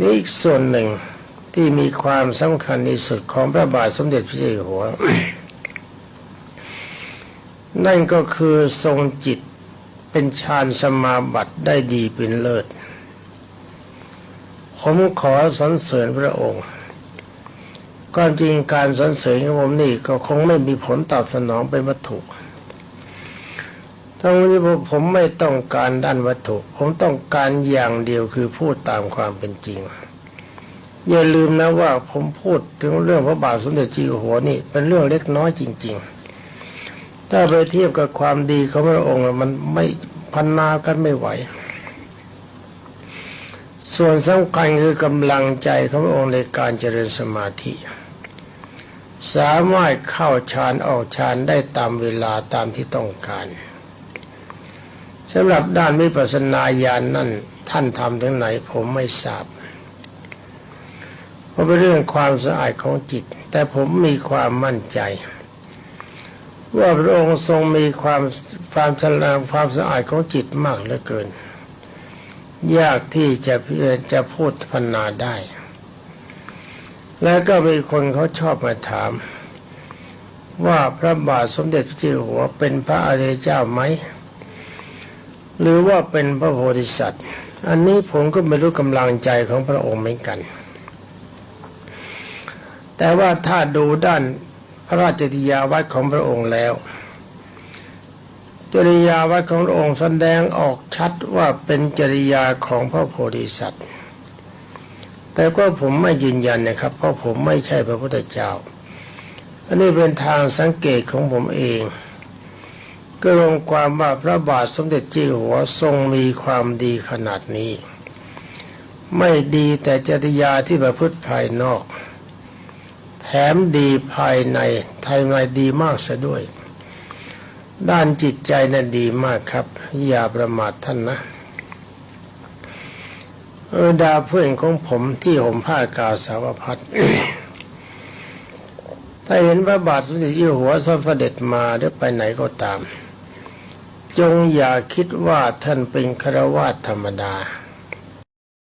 นี่อีกส่วนหนึ่งที่มีความสำคัญที่สุดของพระบาทสมเด็จพระเจ้าอยู่หัว นั่นก็คือทรงจิตเป็นฌานสมาบัติได้ดีเป็นเลิศ ผมขอสรรเสริญพระองค์ความจริงการสรรเสริญของผมนี่ก็คงไม่มีผลตอบสนองเป็นวัตถุ ทั้งนี้ผมไม่ต้องการด้านวัตถุ ผมต้องการอย่างเดียวคือพูดตามความเป็นจริง อย่าลืมนะว่าผมพูดถึงเรื่องพระบาทสมเด็จเจีหัวนี่ เป็นเรื่องเล็กน้อยจริง ๆ ถ้าไปเทียบกับความดีของพระองค์มันไม่พันนากันไม่ไหว ส่วนสำคัญคือกำลังใจของพระองค์ในการเจริญสมาธิสามารถเข้าฌานออกฌานได้ตามเวลาตามที่ต้องการ สำหรับด้านวิปัสสนาญาณนนั่นท่านทำถึงไหนผมไม่ทราบเพราะเป็นเรื่องความสะอาดของจิต แต่ผมมีความมั่นใจ ว่าพระองค์ทรงมีความความฉลาดความสะอาดของจิตมากเหลือเกิน ยากที่จะจะพูดพรรณนาได้ แล้วก็มีคนเขาชอบมาถาม ว่าพระบาทสมเด็จพระเจ้าหัวเป็นพระอริยเจ้าไหม หรือว่าเป็นพระโพธิสัตว์ อันนี้ผมก็ไม่รู้กำลังใจของพระองค์เหมือนกัน แต่ว่าถ้าดูด้านพระราชกิริยาวัดของพระองค์แล้วจริยาวัดของพระองค์แสดงออกชัดว่าเป็นจริยาของพระโพธิสัตว์ แต่ก็ผมไม่ยืนยันนะครับ เพราะผมไม่ใช่พระพุทธเจ้า อันนี้เป็นทางสังเกตของผมเอง ก็ลงความว่าพระบาทสมเด็จเจ้าหัวทรงมีความดีขนาดนี้ ไม่ดีแต่จริยาที่ประพฤติภายนอก แถมดีภายในภายในดีมากซะด้วย ด้านจิตใจนั้นดีมากครับ อย่าประมาทท่านนะเออดาเพื่อนของผมที่ห่มผ้ากาสาวพัดถ้าเห็นพระบาทสมเด็จอยู่หัวสมเด็จมาหรือไปไหนก็ตาม จงอย่าคิดว่าท่านเป็นฆราวาสธรรมดา